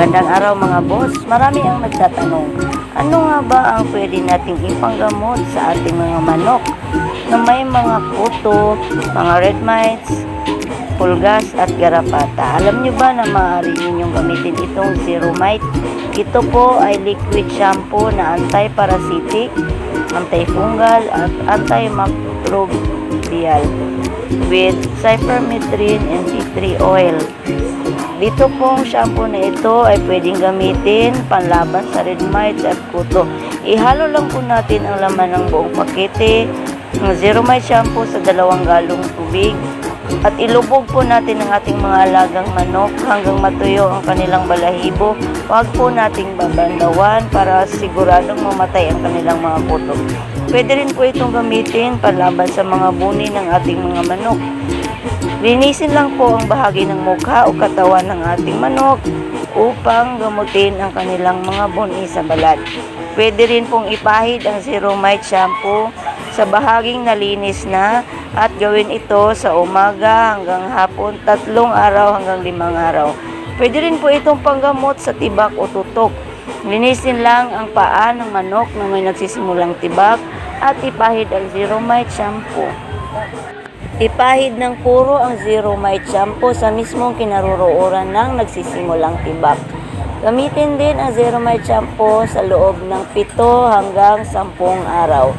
Magandang araw mga boss. Marami ang nagtatanong, ano nga ba ang pwede nating ipanggamot sa ating mga manok na may mga kuto, mga red mites, pulgas at garapata. Alam nyo ba na maaari ninyong gamitin itong Zero Mite? Ito po ay liquid shampoo na anti-parasitic, antifungal at antimicrobial with cypermethrin and tea tree oil. Dito pong shampoo na ito ay pwedeng gamitin panlaban sa red mites at kuto. Ihalo lang po natin ang laman ng buong pakete ng Zero Mite shampoo sa dalawang galong tubig at ilubog po natin ang ating mga alagang manok hanggang matuyo ang kanilang balahibo. Huwag po nating babandawan para siguradong mamatay ang kanilang mga kuto. Pwede rin po itong gamitin panlaban sa mga buni ng ating mga manok. Linisin lang po ang bahagi ng mukha o katawan ng ating manok upang gamutin ang kanilang mga buni sa balat. Pwede rin pong ipahid ang Zero Mite shampoo sa bahaging nalinis na at gawin ito sa umaga hanggang hapon, tatlong araw hanggang limang araw. Pwede rin po itong panggamot sa tibak o tutok. Linisin lang ang paa ng manok na may nagsisimulang tibak at ipahid ang Zero Mite shampoo. Ipahid ng puro ang Zero Mite shampoo sa mismong kinaroroonan ng nagsisimulang tibak. Gamitin din ang Zero Mite shampoo sa loob ng 7 hanggang 10 araw.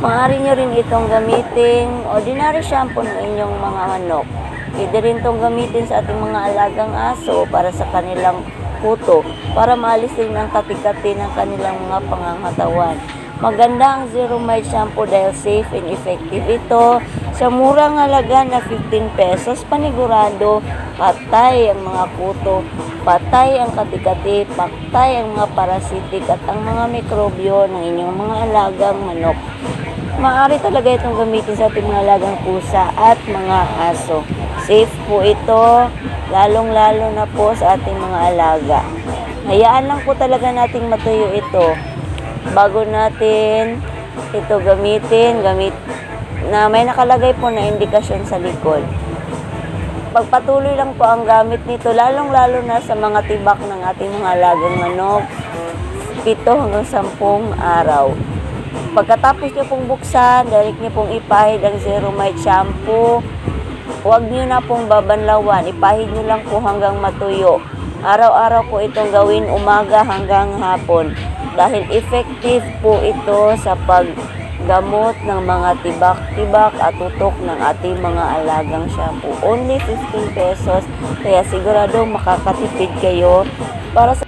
Maaari nyo rin itong gamitin ordinary shampoo ng inyong mga manok. Pwede rin itong gamitin sa ating mga alagang aso para sa kanilang puto para maalis din ang katikati ng kanilang mga pangangatawan. Maganda ang Zero Mite shampoo dahil safe and effective ito. Sa murang halaga na 15 pesos, panigurado, patay ang mga kuto, patay ang katikati, patay ang mga parasitik at ang mga mikrobyo ng inyong mga alagang manok. Maaari talaga itong gamitin sa ating mga alagang pusa at mga aso. Safe po ito, lalong-lalo na po sa ating mga alaga. Hayaan lang po talaga nating matuyo ito bago natin ito gamitin, gamit na may nakalagay po na indikasyon sa likod. Pagpatuloy lang po ang gamit nito, lalong-lalo na sa mga tibak ng ating mga alagang manok, 7 hanggang 10 araw. Pagkatapos nyo pong buksan, direct nyo pong ipahid ang Zero Mite shampoo. Huwag nyo na pong babanlawan, ipahid nyo lang po hanggang matuyo. Araw-araw po itong gawin umaga hanggang hapon dahil effective po ito sa paggamot ng mga tibak-tibak at tutok ng ating mga alagang shampoo. Only 15 pesos, kaya sigurado makakatipid kayo para sa